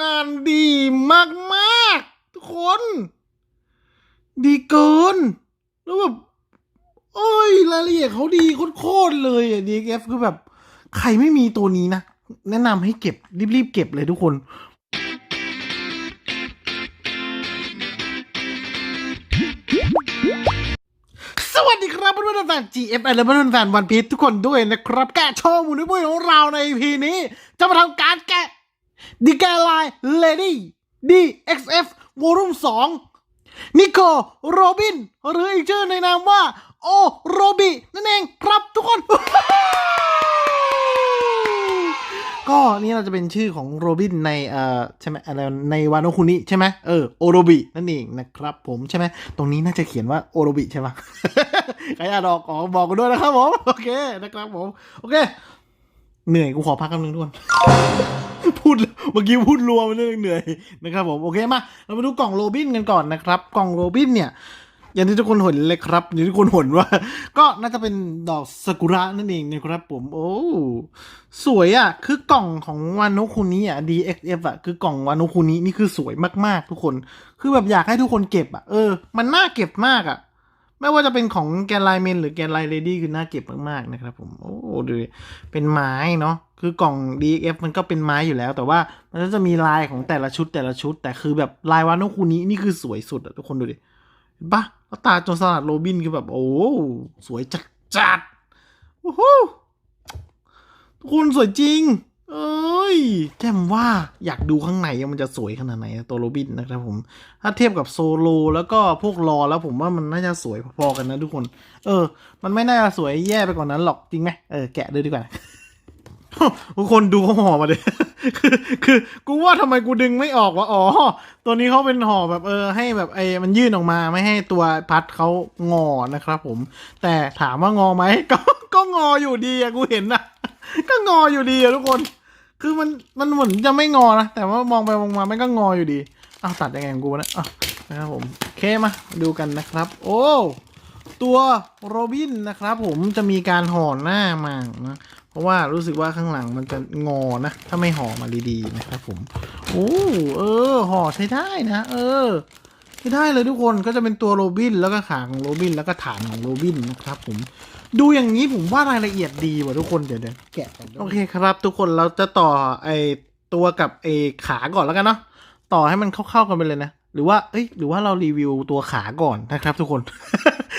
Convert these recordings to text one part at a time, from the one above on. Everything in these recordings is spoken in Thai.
งานดีมากมากๆ ทุกคน ดีเกิน แล้วแบบโอ้ยรายละเอียดเขาดีโคตรเลยอะ DXF คือแบบ ใครไม่มีตัวนี้นะ แนะนำให้เก็บ รีบๆ เก็บเลยทุกคนสวัสดีครับเพื่อนๆแฟน GFN และเพื่อนๆแฟนวันพี e ทุกคนด้วยนะครับ แกะโชว์มูลนิธิของเราใน EP นี้ จะมาทำการแกะ ดีแกไลเลดี้ DXF วอลุ่ม2นิโคโรบิน หรืออีกชื่อในนามว่า โอโรบินั่นเองครับทุกคน ก็นี่เราจะเป็นชื่อของโรบินในเอ่อใช่ไหมอะไรในวานโนคุนิใช่ไหมเออโอโรบินั่นเองนะครับผมใช่ไหมตรงนี้น่าจะเขียนว่าโอโรบิใช่ปะใครอ่านออกขอบอกกันด้วยนะครับผม โอเคนะครับผม โอเค เหนื่อยกูขอพักกันหนึ่งทุกคน พูดเมื่อกี้พูดรัวมันเรื่องเหนื่อยนะครับผมโอเคมาเรามาดูกล่องโรบินกันก่อนนะครับ กล่องโรบินเนี่ยอย่างที่ทุกคนเห็นเลยครับอย่างที่ทุกคนเห็นว่า ก็น่าจะเป็นดอกซากุระนั่นเองนะครับผม โอ้สวยอะ่ะ คือกล่องของวานโนคุนี้อะ DXF อะคือกล่องวานโนคุนี้นี่คือสวยมากๆ ทุกคน คือแบบอยากให้ทุกคนเก็บอะเออ มันน่าเก็บมากอะ ไม่ว่าจะเป็นของแกนไลเมนหรือแกนไลเลดี้คือน่าเก็บมากๆนะครับผม โอ้ดูเป็นไม้เนาะคือกล่อง DF มันก็เป็นไม้อยู่แล้ว แต่ว่ามันก็จะมีลายของแต่ละชุดแต่ละชุด แต่คือแบบลายวานโนคุนี้นี่คือสวยสุดอะทุกคนดูดิเห็นปะแล้วตาจรสลัดโรบินคือแบบโอ้สวยจัดจัดโอ้โหทุกคนสวยจริง ยแจมว่าอยากดูข้างในมันจะสวยขนาดไหนตัวโรบินนะครับผม ถ้าเทียบกับโซโลแล้วก็พวกรอแล้วผมว่ามันน่าจะสวยพอๆกันนะทุกคน เออ มันไม่น่าจะสวยแย่ไปกว่านั้นหรอกจริงไหมเออแกะเลยดีกว่าทุกคนดูเขาห่อมาดิคือคือกูว่าทำไมกูดึงไม่ออกวะอ๋อ ตัวนี้เขาเป็นห่อแบบเออให้แบบไอ้มันยื่นออกมาไม่ให้ตัวพัดเขางอนะครับผม แต่ถามว่างอไหมก็ก็งออยู่ดีอะกูเห็นนะก็งออยู่ดีอะทุกคน คือมันมันเหมือนจะไม่งอนะ แต่ว่ามองไปมองมามันก็งออยู่ดีเอาตัดยังไงของกูวะเนะอะนะครับผมโอเคมาดูกันนะครับ โอ้ตัวโรบินนะครับผมจะมีการห่อหน้ามานะเพราะว่ารู้สึกว่าข้างหลังมันจะงอนะ ถ้าไม่ห่อมาดีๆนะครับผมโอ้เออห่อใช้ได้นะ เออ ใช้ได้เลยทุกคนก็จะเป็นตัวโรบินแล้วก็ขาของโรบินแล้วก็ฐานของโรบินนะครับผมดูอย่างนี้ผมว่ารายละเอียดดีว่ะทุกคนเดี๋ยวเดี๋ยวแกะกันโอเคครับ ทุกคนเราจะต่อไอตัวกับไอขาก่อนแล้วกันเนาะต่อให้มันเข้าๆกันไปเลยนะหรือว่าเอ้ยหรือว่าเรารีวิวตัวขาก่อนนะครับ ทุกคน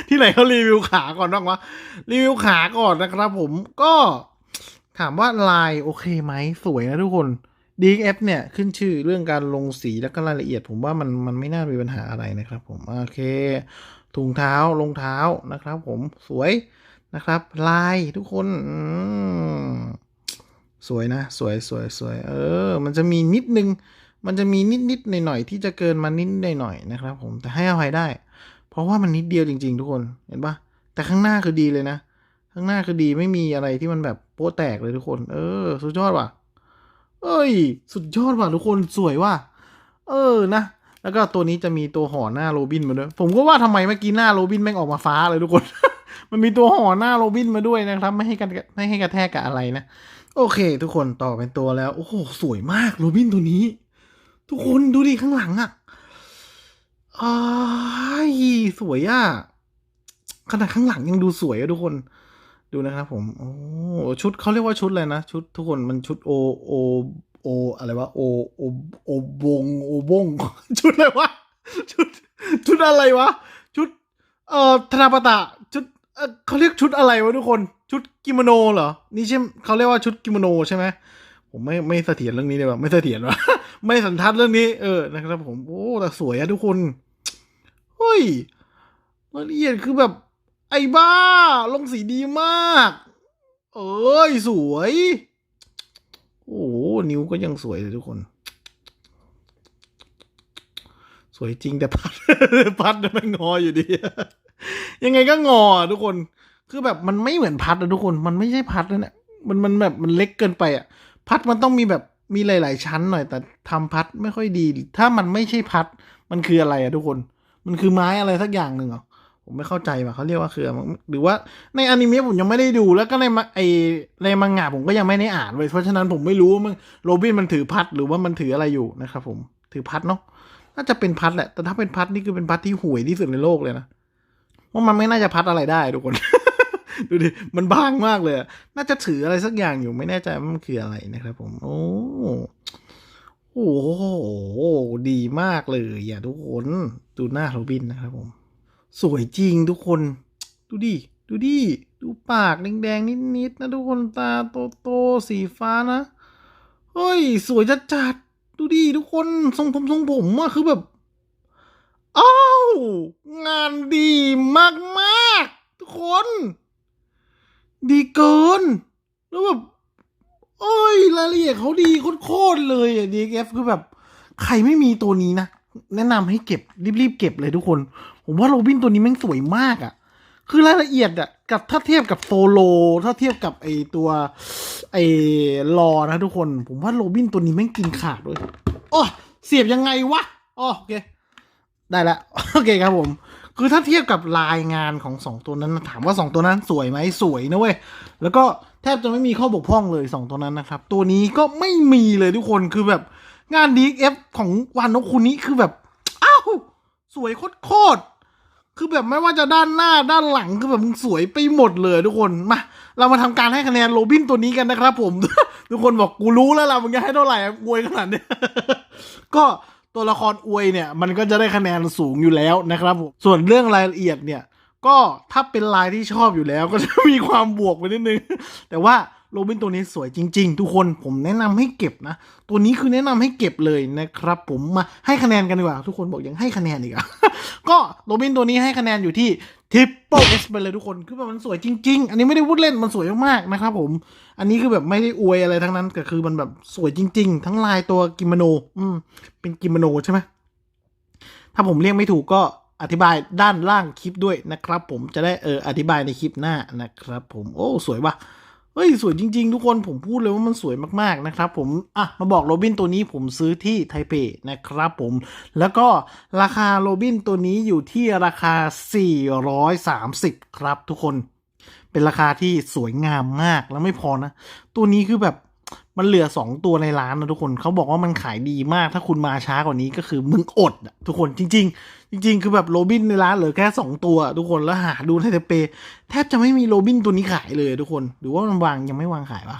ที่ไหนเขารีวิวขาก่อนบ้างวะรีวิวขาก่อนนะครับ ผมก็ถามว่าลายโอเคไหมสวยนะทุกคน DXF เนี่ยขึ้นชื่อเรื่องการลงสีแล้วก็รายละเอียด ผมว่ามันมันไม่น่ามีปัญหาอะไรนะครับ ผมโอเคถุงเท้ารองเท้านะครับ ผมสวยนะครับ ลายทุกคนอืมสวยนะ สวยสวยสวยเออ มันจะมีนิดนึง มันจะมีนิดนิดหน่อยหน่อยที่จะเกินมานิดหน่อยหน่อยนะครับ ผมแต่ให้อภัยได้ เพราะว่ามันนิดเดียวจริง ๆ ทุกคนเห็นปะแต่ข้างหน้าคือดีเลยนะ ข้างหน้าคือดีไม่มีอะไรที่มันแบบโป๊ะแตกเลยทุกคน เออ สุดยอดว่ะ เอ้ย สุดยอดว่ะทุกคนสวยว่ะเออนะ แล้วก็ตัวนี้จะมีตัวห่อหน้าโรบินมาด้วย ผมก็ว่าทำไมเมื่อกี้หน้าโรบินแม่งออกมาฟ้าเลยทุกคน มันมีตัวห่อหน้าโรบินมาด้วยนะครับ ไม่ให้กันไม่ให้กระแทกกับอะไรนะ โอเค ทุกคนต่อเป็นตัวแล้ว โอ้โหสวยมากโรบินตัวนี้ ทุกคนดูดิข้างหลังอะ่ะอ้ายสวยอะ่ะขนาดข้างหลังยังดูสวยอะทุกคน ดูนะครับผม โอ้ชุดเขาเรียกว่าชุดอะไรนะ ชุดทุกคนมันชุดโอโอโออะไรวะโอโอโอบงโอบง ชุดอะไรวะ ชุด ชุดอะไรวะ ชุด เอ่อธนาปตะ ชุดเออเขาเรียกชุดอะไรวะทุกคน ชุดกิโมโนเหรอ นี่ใช่เขาเรียกว่าชุดกิโมโนใช่ไหมผมไม่ไม่เสถียรเรื่องนี้เลยว่ะไม่เสถียรว่ะไม่สันทัดเรื่องนี้ เออ นะครับผม โอ้แต่สวยอะทุกคน เฮ้ยรายละเอียดคือแบบ ไอ้บ้า ลงสีดีมาก เอ้ย สวย โอ้นิ้วก็ยังสวยเลยทุกคน สวยจริงแต่พัด พัดมันงออยู่ดี ยังไงก็งอทุกคน คือแบบมันไม่เหมือนพัดอะทุกคน มันไม่ใช่พัดนะเนี่ย มันมันแบบมันเล็กเกินไปอะพัดมันต้องมีแบบมีหลาย ๆ ชั้นหน่อย แต่ทำพัดไม่ค่อยดี ถ้ามันไม่ใช่พัด มันคืออะไรอะทุกคน มันคือไม้อะไรสักอย่างหนึ่งเหรอ ผมไม่เข้าใจว่าเขาเรียกว่าคือหรือว่าในอนิเมะผมยังไม่ได้ดู แล้วก็ในมาไอในมังงะผมก็ยังไม่ได้อ่านเลยเพราะฉะนั้นผมไม่รู้ว่ามันโรบินมันถือพัดหรือว่ามันถืออะไรอยู่นะครับผมถือพัดเนาะน่าจะเป็นพัดแหละ แต่ถ้าเป็นพัดนี่คือเป็นพัดที่ห่วยที่สุดในโลกเลยนะเพรามันไม่น่าจะพัดอะไรได้ทุกคน ดูดิมันบางมากเลย น่าจะถืออะไรสักอย่างอยู่ไม่แน่ใจว่ามันคืออะไรนะครับ ผม โอ้โหดีมากเลยอย่าทุกคนดูหน้าโรบินนะครับผม สวยจริงทุกคน ดูดิ ดูดิ ดูปากแดงๆนิดๆนะทุกคนตาโตๆสีฟ้านะ เฮ้ย สวยจัดจัดๆดูดิทุกคนทรงผมทรงผมอะคือแบบอ้าวงานดีมากๆทุกคน ดีเกิน แล้วแบบโอ้ยรายละเอียดเขาดีโคตรเลยอะ DXF คือแบบ ใครไม่มีตัวนี้นะ แนะนำให้เก็บรีบๆเก็บเลยทุกคน ผมว่าโรบินตัวนี้แม่งสวยมากอะ่ะ คือรายละเอียดอะ่ะกับถ้าเทียบกับโซโลถ้าเทียบกับไอตัวไอรอนะทุกคน ผมว่าโรบินตัวนี้แม่งกินขาดด้วยโอ้เสียบยังไงวะอ๋อโอเค ได้ละโอเคครับผม คือถ้าเทียบกับลายงานของสองตัวนั้นถามว่าสองตัวนั้นสวยไหมสวยนะเว้ยแล้วก็แทบจะไม่มีข้อบกพร่องเลยสองตัวนั้นนะครับ ตัวนี้ก็ไม่มีเลยทุกคนคือแบบ งาน DXF ของวานนกคุนี้คือแบบอ้าวสวยโคตรๆคือแบบไม่ว่าจะด้านหน้าด้านหลังคือแบบมึงสวยไปหมดเลยทุกคนมาเรามาทำการให้คะแนนโรบินตัวนี้กันนะครับ ผม ทุกคนบอกกูรู้แล้วล่ะมึงจะให้เท่าไหร่อวยขนาดเนี้ยก็ตัวละครอวยเนี่ย มันก็จะได้คะแนนสูงอยู่แล้วนะครับผมส่วนเรื่องรายละเอียดเนี่ย ก็ถ้าเป็นลายที่ชอบอยู่แล้ว ก็จะมีความบวกไปนิดนึง แต่ว่า โรบินตัวนี้สวยจริง ๆ ทุกคนผมแนะนำให้เก็บนะ ตัวนี้คือแนะนำให้เก็บเลยนะครับ ผมมาให้คะแนนกันดีกว่า ทุกคนบอกยังให้คะแนนอีกอะก็โรบินตัวนี้ให้คะแนนอยู่ที่ทิปเปิลเอสไปเลยทุกคนคือแบบมันสวยจริง ๆ อันนี้ไม่ได้พูดเล่นมันสวยมากๆนะครับผม อันนี้คือแบบไม่ได้อวยอะไรทั้งนั้นก็คือมันแบบสวยจริง ๆ ทั้งลายตัวกิโมโน อืมเป็นกิโมโนใช่ไหมถ้าผมเรียกไม่ถูกก็อธิบายด้านล่างคลิปด้วยนะครับ ผมจะได้เอออธิบายในคลิปหน้านะครับ ผมโอ้สวยว่ะ เฮ้ย สวยจริง ๆ ทุกคนผมพูดเลยว่ามันสวยมากๆนะครับผมอะมาบอกโรบินตัวนี้ผมซื้อที่ไทเปนะครับผม แล้วก็ราคาโรบินตัวนี้อยู่ที่ราคา 430 ครับทุกคน เป็นราคาที่สวยงามมากแล้วไม่พอนะ ตัวนี้คือแบบ มันเหลือสองตัวในร้านนะทุกคนเขาบอกว่ามันขายดีมากถ้าคุณมาช้ากว่านี้ก็คือมึงอดอะทุกคนจริง ๆ จริง ๆ คือแบบโรบินในร้านเหลือแค่สองตัว ทุกคนแล้วหาดูในเทเปแทบจะไม่มีโรบินตัวนี้ขายเลยทุกคนหรือว่ามันวางยังไม่วางขายวะ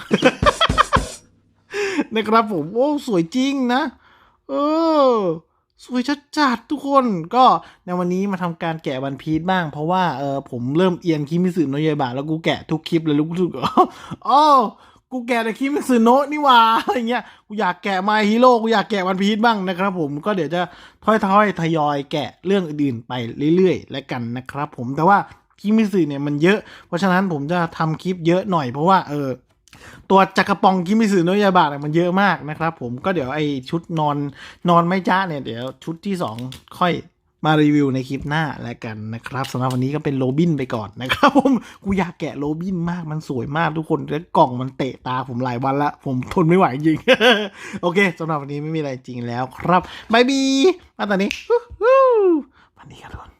นะครับผมโอ้สวยจริงนะ เออ สวยจัดๆทุกคนก็ในวันนี้มาทำการแกะวันพีชบ้าง เพราะว่าเออผมเริ่มเอียนคิมิสึโนยายบะแล้วกูแกะทุกคลิปเลยล้วกูรู้สึกอ๋อ กูแกะแต่คิมิสึโนะนี่ว่าอะไรเงี้ยกูอยากแกะไมฮีโร่กูอยากแกะวันพีชบ้างนะครับผมก็เดี๋ยวจะค่อยๆทยอยแกะเรื่องอื่นๆไปเรื่อยๆ แล้วกันนะครับผมแต่ว่าคิมิสึเนี่ยมันเยอะ เพราะฉะนั้นผมจะทำคลิปเยอะหน่อยเพราะว่าเออตัวจักรปองกิมิสึโนยาบะเนี่ยมันเยอะมากนะครับผมก็เดี๋ยวไอชุดนอนนอนไม่จ้าเนี่ยเดี๋ยวชุดที่สองค่อย มารีวิวในคลิปหน้าแล้วกันนะครับสำหรับวันนี้ก็เป็นโรบินไปก่อนนะครับผมกูอยากแกะโรบินมากมันสวยมากทุกคนแล้วกล่องมันเตะตาผมหลายวันละผมทนไม่ไหวจริง โอเคสำหรับวันนี้ไม่มีอะไรจริงแล้วครับบายบีมาตอนนี้วันนี้ครับทุกคน